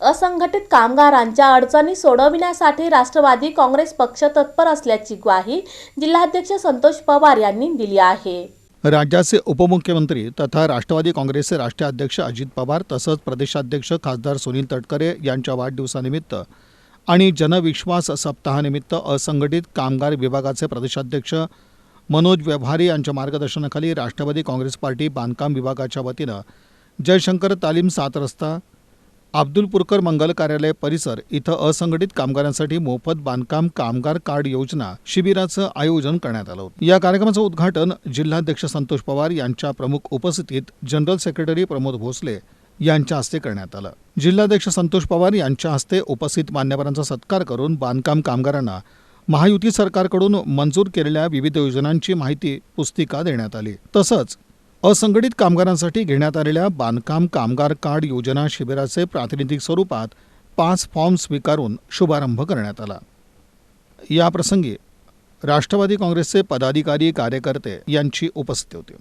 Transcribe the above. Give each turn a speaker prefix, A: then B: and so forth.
A: असंघटित कामगारांच्या अडचणी सोडविण्यासाठी राष्ट्रवादी काँग्रेस पक्ष तत्पर असल्याची ग्वाही जिल्हाध्यक्ष संतोष पवार यांनी दिली आहे.
B: राज्याचे उपमुख्यमंत्री तथा राष्ट्रवादी काँग्रेसचे राष्ट्रीय अध्यक्ष अजित पवार तसंच प्रदेशाध्यक्ष खासदार सुनील तटकरे यांच्या वाढदिवसानिमित्त आणि जनविश्वास सप्ताहानिमित्त असंघटित कामगार विभागाचे प्रदेशाध्यक्ष मनोज व्यवहारे यांच्या मार्गदर्शनाखाली राष्ट्रवादी काँग्रेस पार्टी बांधकाम विभागाच्या वतीनं जयशंकर तालीम सात रस्ता अब्दुलपूरकर मंगल कार्यालय परिसर इथं असंघटित कामगारांसाठी मोफत बांधकाम कामगार कार्ड योजना शिबिराचं आयोजन करण्यात आलं होतं. या कार्यक्रमाचं उद्घाटन जिल्हाध्यक्ष संतोष पवार यांच्या प्रमुख उपस्थितीत जनरल सेक्रेटरी प्रमोद भोसले यांच्या हस्ते करण्यात आलं. जिल्हाध्यक्ष संतोष पवार यांच्या हस्ते उपस्थित मान्यवरांचा सत्कार करून बांधकाम कामगारांना महायुती सरकारकडून मंजूर केलेल्या विविध योजनांची माहिती पुस्तिका देण्यात आली. तसंच असंघटित कामगारांसाठी घेण्यात आलेल्या बांधकाम कामगार कार्ड योजना शिबिराचे प्रातिनिधिक स्वरूपात पाच फॉर्म स्वीकारून शुभारंभ करण्यात आला. याप्रसंगी राष्ट्रवादी काँग्रेसचे पदाधिकारी कार्यकर्ते यांची उपस्थिती होती.